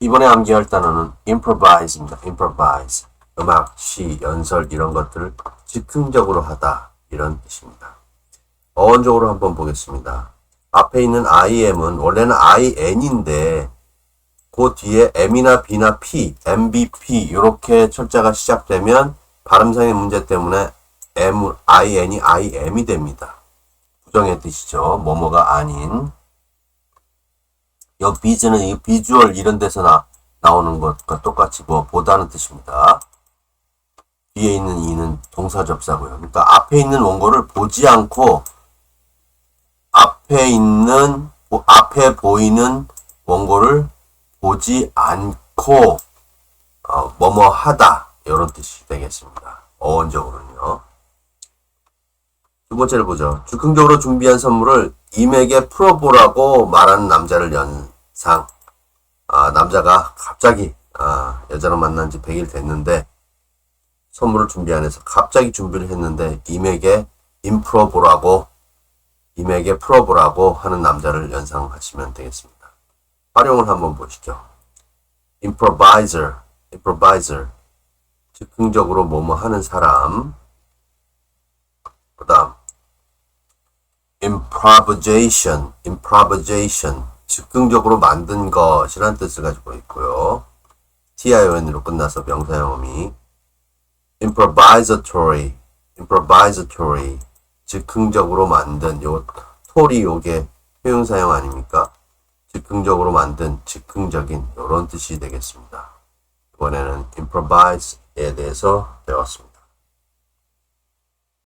이번에 암기할 단어는 improvise입니다. improvise. 음악, 시, 연설 이런 것들을 즉흥적으로 하다 이런 뜻입니다. 어원적으로 한번 보겠습니다. 앞에 있는 IM은 원래는 IN인데 그 뒤에 M이나 B나 P, MBP 이렇게 철자가 시작되면 발음상의 문제 때문에 M, IN이 IM이 됩니다. 부정의 뜻이죠. 뭐뭐가 아닌. 여기 비즈는 이 비주얼 이런 데서 나, 나오는 것과 똑같이 뭐 보다는 뜻입니다. 뒤에 있는 이는 동사 접사고요. 그러니까 앞에 있는 원고를 보지 않고 앞에 있는 보- 앞에 보이는 원고를 보지 않고 어, 뭐뭐 하다 이런 뜻이 되겠습니다. 어원적으로는요. 두 번째를 보죠. 즉흥적으로 준비한 선물을 임에게 풀어보라고 말하는 남자를 연 상. 아, 남자가 갑자기 아, 여자를 만난 지 100일 됐는데 선물을 준비 안 해서 갑자기 준비를 했는데 임에게 임풀어보라고 임에게 풀어보라고 하는 남자를 연상하시면 되겠습니다. 활용을 한번 보시죠. improviser, improviser. 즉흥적으로 뭐뭐 하는 사람. 그 다음, improvisation, improvisation. 즉흥적으로 만든 것이란 뜻을 가지고 있고요. tion으로 끝나서 명사형음이 improvisatory, improvisatory. 즉흥적으로 만든 요 톨이 요게 효용사용 아닙니까? 즉흥적으로 만든 즉흥적인 이런 뜻이 되겠습니다. 이번에는 improvise에 대해서 배웠습니다.